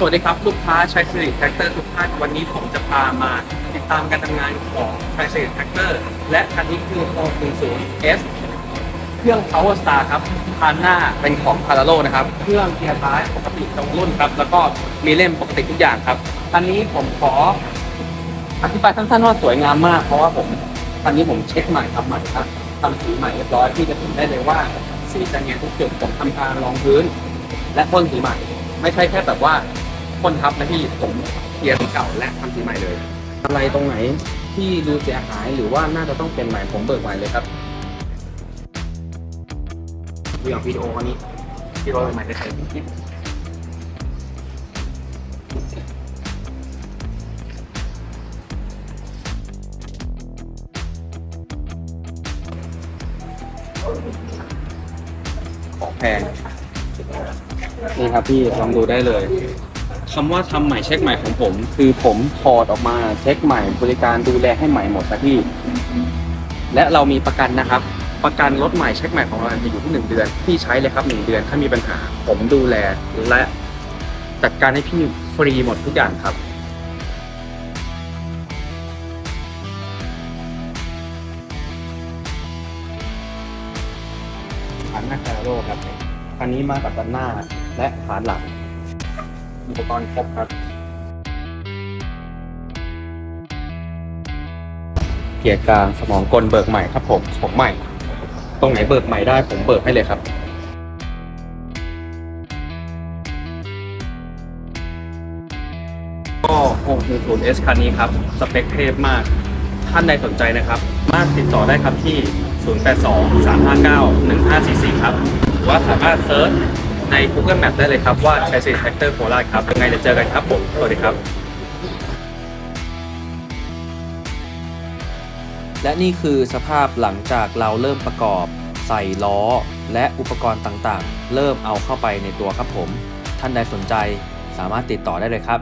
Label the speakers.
Speaker 1: สวัสดีครับ ลูกค้าใช้สิริแท็กเตอร์ทุกท่านวันนี้ผมจะพามาติดตามการทำงานของใช้สิริแท็กเตอร์และคันนี้คือ 610S เครื่อง Power Star ครับคันหน้าเป็นของ p a r a l o นะครับ เครื่องเกียร์ท้ายปกติตรงรุ่นครับ แล้วก็มีเล่มปกติทุกอย่างครับคันนี้ผมขออธิบายสั้นๆว่าสวยงามมาก เพราะว่าผมคันนี้ผมเช็คใหม่ทำใหม่ครับทำสีใหม่เรียบร้อยที่จะเห็นได้เลยว่าสีจะเนียนทุกจุดผมทำการรองพื้น และพ่นสีใหม่ ไม่ใช่แค่แบบว่า พ่นทับนะพี่ผมเคลียร์สีเก่าและทำสีใหม่เลย อะไรตรงไหนที่ดูเสียหายหรือว่าน่าจะต้องเป็นใหม่ผมเบิกใหม่เลยครับดูอย่างวิดีโอคนนี้ที่เราใหม่ได้ใช้คลิปของแพงนี่ครับพี่ลองดูได้เลย คำว่าทำใหม่เช็คใหม่ของผม คือผมถอดออกมาเช็คใหม่บริการดูแลให้ใหม่หมดนะพี่ และเรามีประกันนะครับ ประกันรถใหม่เช็คใหม่ของเราจะอยู่ที่หนึ่งเดือน พี่ใช้เลยครับหนึ่งเดือนถ้ามีปัญหา ผมดูแลและจัดการให้พี่ฟรีหมดทุกอย่างครับฐานหน้าคาราโร่ครับคันนี้มากับด้านหน้าและฐานหลัง อุปกรณ์ครบครับ เกียร์กลางสมองกลเบิกใหม่ครับผมของใหม่ ตรงไหนเบิกใหม่ได้ผมเบิกให้เลยครับก็610 S คันนี้ครับ สเปคเทพมาก ท่านใดสนใจนะครับ มาติดต่อได้ครับที่ 082 359 1544 ครับ หรือว่าสามารถเซิร์ช ใน Google Map ได้เลยครับว่าใช้สิริแท็กเตอร์โคราชครับยังไงเดี๋ยวเจอกันครับผม สวัสดีครับ
Speaker 2: และนี่คือสภาพหลังจากเราเริ่มประกอบ ใส่ล้อ และอุปกรณ์ต่างๆ เริ่มเอาเข้าไปในตัวครับผม ท่านใดสนใจสามารถติดต่อได้เลยครับ